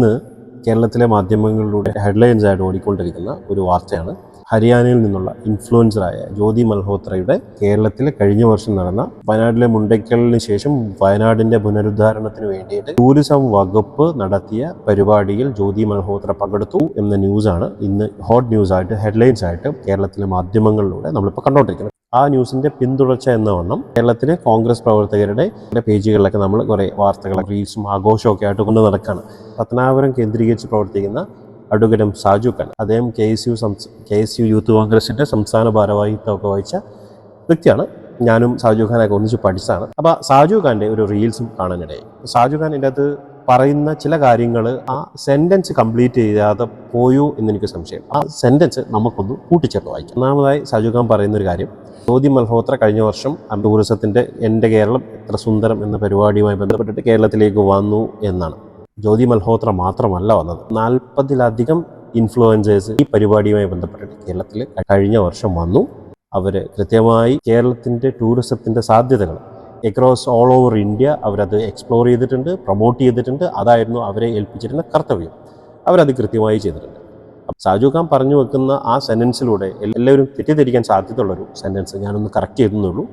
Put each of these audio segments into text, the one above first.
ഇന്ന് കേരളത്തിലെ മാധ്യമങ്ങളിലൂടെ ഹെഡ്ലൈൻസ് ആയിട്ട് ഓടിക്കൊണ്ടിരിക്കുന്ന ഒരു വാർത്തയാണ്. ഹരിയാനയിൽ നിന്നുള്ള ഇൻഫ്ലുവൻസറായ ജ്യോതി മൽഹോത്രയുടെ കേരളത്തിൽ കഴിഞ്ഞ വർഷം നടന്ന വയനാട്ടിലെ മുണ്ടയ്ക്കലിന് ശേഷം വയനാടിന്റെ പുനരുദ്ധാരണത്തിന് വേണ്ടിയിട്ട് ടൂറിസം വകുപ്പ് നടത്തിയ പരിപാടിയിൽ ജ്യോതി മൽഹോത്ര പങ്കെടുത്തു എന്ന ന്യൂസാണ് ഇന്ന് ഹോട്ട് ന്യൂസായിട്ട് ഹെഡ്ലൈൻസ് ആയിട്ട് കേരളത്തിലെ മാധ്യമങ്ങളിലൂടെ നമ്മളിപ്പോൾ കണ്ടുകൊണ്ടിരിക്കുന്നത് ആ ന്യൂസിന്റെ പിന്തുടർച്ച എന്ന വണ്ണം കേരളത്തിലെ കോൺഗ്രസ് പ്രവർത്തകരുടെ പേജുകളിലൊക്കെ നമ്മൾ കുറേ വാർത്തകൾ റീൽസും ഒക്കെ ആയിട്ട് കൊണ്ട് നടക്കുകയാണ് പത്തനാപുരം കേന്ദ്രീകരിച്ച് പ്രവർത്തിക്കുന്ന അഡ്വക്കേറ്റ് സാജു ഖാൻ. അദ്ദേഹം K S U K S U youth കോൺഗ്രസിന്റെ സംസ്ഥാന ഭാരവാഹിത്വമൊക്കെ വഹിച്ച വ്യക്തിയാണ്. ഞാനും സാജു ഖാനൊക്കെ ഒന്നിച്ച് പഠിച്ചതാണ്. അപ്പോൾ സാജു ഖാന്റെ ഒരു റീൽസും കാണാനിടയായി. സാജു ഖാൻ ഇതിന്റെ അകത്ത് പറയുന്ന ചില കാര്യങ്ങൾ ആ സെന്റൻസ് കംപ്ലീറ്റ് ചെയ്യാതെ പോയോ എന്ന് എനിക്ക് സംശയം. ആ സെന്റൻസ് നമുക്കൊന്ന് കൂട്ടിച്ചേർത്ത് വായിക്കാം. ഒന്നാമതായി സജുഖാൻ പറയുന്ന ഒരു കാര്യം ജ്യോതി മൽഹോത്ര കഴിഞ്ഞ വർഷം ടൂറിസത്തിന്റെ എന്റെ കേരളം എത്ര സുന്ദരം എന്ന പരിപാടിയുമായി ബന്ധപ്പെട്ടിട്ട് കേരളത്തിലേക്ക് വന്നു എന്നാണ്. ജ്യോതി മൽഹോത്ര മാത്രമല്ല വന്നത്. നാൽപ്പതിലധികം ഇൻഫ്ലുവൻസേഴ്സ് ഈ പരിപാടിയുമായി ബന്ധപ്പെട്ടിട്ട് കേരളത്തിൽ കഴിഞ്ഞ വർഷം വന്നു. അവർ കൃത്യമായി കേരളത്തിന്റെ ടൂറിസത്തിന്റെ സാധ്യതകൾ എക്രോസ് ഓൾ ഓവർ ഇന്ത്യ അവരത് എക്സ്പ്ലോർ ചെയ്തിട്ടുണ്ട് പ്രൊമോട്ട് ചെയ്തിട്ടുണ്ട് അതായിരുന്നു അവരെ ഏൽപ്പിച്ചിരുന്ന കർത്തവ്യം. അവരത് കൃത്യമായി ചെയ്തിട്ടുണ്ട്. സാജു ഖാൻ പറഞ്ഞു വെക്കുന്ന ആ സെന്റൻസിലൂടെ എല്ലാവരും തെറ്റിദ്ധരിക്കാൻ സാധ്യതയുള്ളൊരു സെന്റൻസ് ഞാനൊന്ന് കറക്റ്റ് ചെയ്തെന്നുള്ളൂ.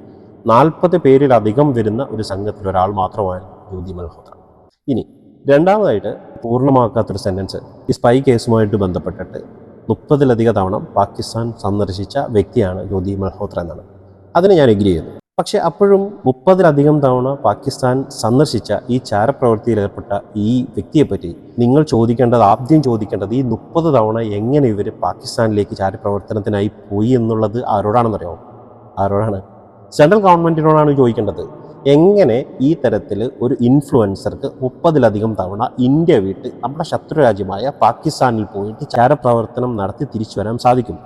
നാൽപ്പത് പേരിലധികം വരുന്ന ഒരു സംഘത്തിൽ ഒരാൾ മാത്രമാണ് ജ്യോതി മൽഹോത്ര. ഇനി രണ്ടാമതായിട്ട് പൂർണമാക്കാത്തൊരു സെന്റൻസ് ഈ സ്പൈ കേസുമായിട്ട് ബന്ധപ്പെട്ടിട്ട് മുപ്പതിലധികം തവണ പാകിസ്ഥാൻ സന്ദർശിച്ച വ്യക്തിയാണ് ജ്യോതി മൽഹോത്ര എന്നാണ്. അതിന് ഞാൻ എഗ്രി ചെയ്യുന്നു. പക്ഷെ അപ്പോഴും മുപ്പതിലധികം തവണ പാകിസ്ഥാൻ സന്ദർശിച്ച ഈ ചാരപ്രവൃത്തിയിൽ ഏർപ്പെട്ട ഈ വ്യക്തിയെപ്പറ്റി നിങ്ങൾ ചോദിക്കേണ്ടത് ആദ്യം ചോദിക്കേണ്ടത് ഈ മുപ്പത് തവണ എങ്ങനെ ഇവർ പാകിസ്ഥാനിലേക്ക് ചാരപ്രവർത്തനത്തിനായി പോയി എന്നുള്ളത് ആരോടാണെന്നറിയാമോ? ആരോടാണ്? സെൻട്രൽ ഗവൺമെന്റിനോടാണ് ചോദിക്കേണ്ടത്. എങ്ങനെ ഈ തരത്തിൽ ഒരു ഇൻഫ്ലുവൻസർക്ക് മുപ്പതിലധികം തവണ ഇന്ത്യ വിട്ട് നമ്മുടെ ശത്രുരാജ്യമായ പാകിസ്ഥാനിൽ പോയിട്ട് ചാരപ്രവർത്തനം നടത്തി തിരിച്ചു വരാൻ സാധിക്കും?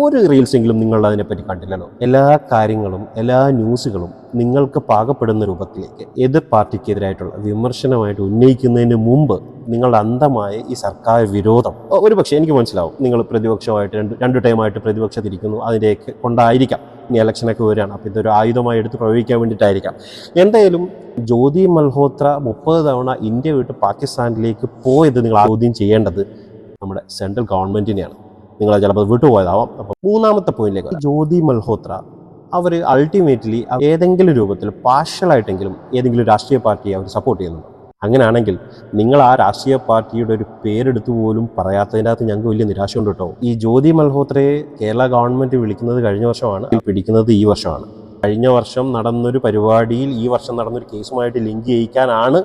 ഒരു റീൽസെങ്കിലും നിങ്ങൾ അതിനെപ്പറ്റി കണ്ടില്ലല്ലോ. എല്ലാ കാര്യങ്ങളും എല്ലാ ന്യൂസുകളും നിങ്ങൾക്ക് പാകപ്പെടുന്ന രൂപത്തിലേക്ക് എതിർ പാർട്ടിക്കെതിരായിട്ടുള്ള വിമർശനമായിട്ട് ഉന്നയിക്കുന്നതിന് മുമ്പ് നിങ്ങളുടെ അന്ധമായ ഈ സർക്കാർ വിരോധം. ഒരു പക്ഷേ എനിക്ക് മനസ്സിലാവും. നിങ്ങൾ പ്രതിപക്ഷമായിട്ട് രണ്ട് രണ്ട് ടൈമായിട്ട് പ്രതിപക്ഷത്തിരിക്കുന്നു അതിന്റെയൊക്കെ കൊണ്ടായിരിക്കാം. ഇനി ഇലക്ഷനൊക്കെ വരികയാണ് അപ്പോൾ ഇതൊരു ആയുധമായി എടുത്ത് പ്രയോഗിക്കാൻ വേണ്ടിയിട്ടായിരിക്കാം. എന്തായാലും ജ്യോതി മൽഹോത്ര മുപ്പത് തവണ ഇന്ത്യ വിട്ട് പാകിസ്ഥാനിലേക്ക് പോയത് നിങ്ങൾ ചോദ്യം ചെയ്യേണ്ടത് നമ്മുടെ സെൻട്രൽ ഗവൺമെന്റിനെയാണ്. നിങ്ങൾ ചിലപ്പോൾ വിട്ടുപോയതാവാം. അപ്പോൾ മൂന്നാമത്തെ പോയിന്റിലേക്ക് ജ്യോതി മൽഹോത്ര അവർ അൾട്ടിമേറ്റ്ലി ഏതെങ്കിലും രൂപത്തിൽ പാർഷ്യലായിട്ടെങ്കിലും ഏതെങ്കിലും രാഷ്ട്രീയ പാർട്ടിയെ അവർ സപ്പോർട്ട് ചെയ്യുന്നുണ്ട്. അങ്ങനെയാണെങ്കിൽ നിങ്ങൾ ആ രാഷ്ട്രീയ പാർട്ടിയുടെ ഒരു പേരെടുത്തു പോലും പറയാത്തതിന്റെ അകത്ത് ഞങ്ങൾക്ക് വലിയ നിരാശയുണ്ട് കേട്ടോ. ഈ ജ്യോതി മൽഹോത്രയെ കേരള ഗവൺമെന്റ് വിളിക്കുന്നത് കഴിഞ്ഞ വർഷമാണ് പിടിക്കുന്നത് ഈ വർഷമാണ്. കഴിഞ്ഞ വർഷം നടന്നൊരു പരിപാടിയിൽ ഈ വർഷം നടന്നൊരു കേസുമായിട്ട് ലിങ്ക് ചെയ്യിക്കാനാണ്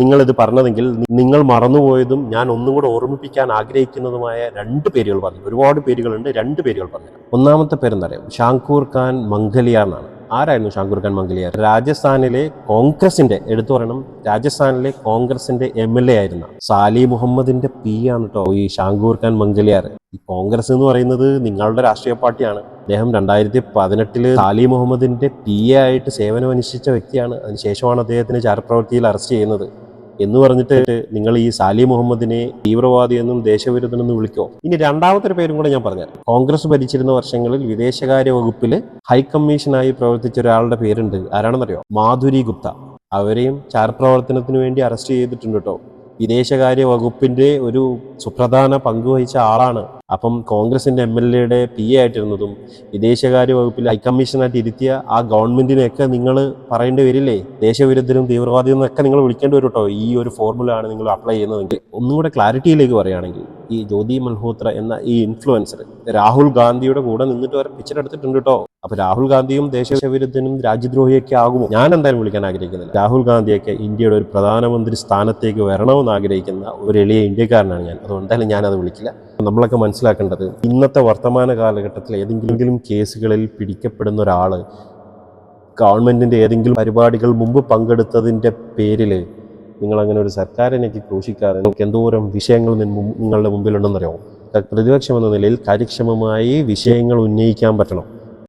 നിങ്ങളിത് പറഞ്ഞതെങ്കിൽ നിങ്ങൾ മറന്നുപോയതും ഞാൻ ഒന്നും കൂടെ ഓർമ്മിപ്പിക്കാൻ ആഗ്രഹിക്കുന്നതുമായ രണ്ട് പേരുകൾ പറഞ്ഞു. ഒരുപാട് പേരുകളുണ്ട് രണ്ട് പേരുകൾ പറഞ്ഞു. ഒന്നാമത്തെ പേരെന്നറിയാം ഷാങ്കൂർ ഖാൻ മംഗലിയാർ എന്നാണ്. ആരായിരുന്നു ഷാങ്കൂർ ഖാൻ മംഗലിയാർ? രാജസ്ഥാനിലെ കോൺഗ്രസിന്റെ എടുത്തു പറയണം രാജസ്ഥാനിലെ കോൺഗ്രസിന്റെ എം എൽ എ ആയിരുന്ന സാലി മുഹമ്മദിന്റെ പി ആണ് കേട്ടോ ഈ ഷാങ്കൂർ ഖാൻ മംഗലിയാർ. ഈ കോൺഗ്രസ് എന്ന് പറയുന്നത് നിങ്ങളുടെ രാഷ്ട്രീയ പാർട്ടിയാണ്. അദ്ദേഹം രണ്ടായിരത്തി പതിനെട്ടിൽ സാലി മുഹമ്മദിന്റെ പി എ ആയിട്ട് സേവനം അനുഷ്ഠിച്ച വ്യക്തിയാണ് അതിനുശേഷമാണ് അദ്ദേഹത്തിന് ചാരപ്രവൃത്തിയിൽ അറസ്റ്റ് ചെയ്യുന്നത്. എന്ന് പറഞ്ഞിട്ട് നിങ്ങൾ ഈ സാലി മുഹമ്മദിനെ തീവ്രവാദി എന്നും ദേശവിരുദ്ധനെന്നും വിളിക്കോ? ഇനി രണ്ടാമത്തെ പേരും കൂടെ ഞാൻ പറഞ്ഞു കോൺഗ്രസ് ഭരിച്ചിരുന്ന വർഷങ്ങളിൽ വിദേശകാര്യ വകുപ്പിൽ ഹൈക്കമ്മീഷനായി പ്രവർത്തിച്ച ഒരാളുടെ പേരുണ്ട്. ആരാണെന്നറിയോ? മാധുരി ഗുപ്ത. അവരെയും ചാരപ്രവർത്തനത്തിന് വേണ്ടി അറസ്റ്റ് ചെയ്തിട്ടുണ്ട് കേട്ടോ. വിദേശകാര്യ വകുപ്പിന്റെ ഒരു സുപ്രധാന പങ്ക് വഹിച്ച ആളാണ്. അപ്പം കോൺഗ്രസിന്റെ എം എൽ എയുടെ പി എ ആയിട്ടിരുന്നതും വിദേശകാര്യ വകുപ്പിൽ ഹൈക്കമ്മീഷനായിട്ട് ഇരുത്തിയ ആ ഗവൺമെന്റിനെയൊക്കെ നിങ്ങൾ പറയേണ്ടി വരില്ലേ? ദേശവിരുദ്ധരും തീവ്രവാദിയും എന്നൊക്കെ നിങ്ങൾ വിളിക്കേണ്ടി വരും കേട്ടോ ഈ ഒരു ഫോർമുല ആണ് നിങ്ങൾ അപ്ലൈ ചെയ്യുന്നതെങ്കിൽ. ഒന്നും കൂടെ ക്ലാരിറ്റിയിലേക്ക് പറയുകയാണെങ്കിൽ ഈ ജ്യോതി മൽഹോത്ര എന്ന ഈ ഇൻഫ്ലുവൻസർ രാഹുൽ ഗാന്ധിയുടെ കൂടെ നിന്നിട്ട് വരെ പിക്ചർ എടുത്തിട്ടുണ്ട് കേട്ടോ. അപ്പൊ രാഹുൽ ഗാന്ധിയും ദേശവിരുദ്ധനും രാജ്യദ്രോഹിയൊക്കെ ആകുമോ? ഞാൻ എന്തായാലും വിളിക്കാൻ ആഗ്രഹിക്കുന്നില്ല. രാഹുൽ ഗാന്ധിയൊക്കെ ഇന്ത്യയുടെ ഒരു പ്രധാനമന്ത്രി സ്ഥാനത്തേക്ക് വരണമെന്ന് ആഗ്രഹിക്കുന്ന ഒരു എളിയ ഇന്ത്യക്കാരനാണ് ഞാൻ. അതുകൊണ്ട് എന്തായാലും ഞാൻ അത് വിളിക്കില്ല. നമ്മളൊക്കെ മനസ്സിലാക്കേണ്ടത് ഇന്നത്തെ വർത്തമാന കാലഘട്ടത്തിൽ ഏതെങ്കിലും കേസുകളിൽ പിടിക്കപ്പെടുന്ന ഒരാൾ ഗവൺമെന്റിന്റെ ഏതെങ്കിലും പരിപാടികൾ മുമ്പ് പങ്കെടുത്തതിന്റെ പേരിൽ നിങ്ങൾ അങ്ങനെ ഒരു സർക്കാരിനേക്ക് ക്രൂശിക്കാതെ നിങ്ങൾക്ക് എന്തോരം വിഷയങ്ങൾ നിങ്ങളുടെ മുമ്പിലുണ്ടെന്നറിയാമോ പ്രതിപക്ഷം എന്ന നിലയിൽ കാര്യക്ഷമമായി വിഷയങ്ങൾ ഉന്നയിക്കാൻ പറ്റണം.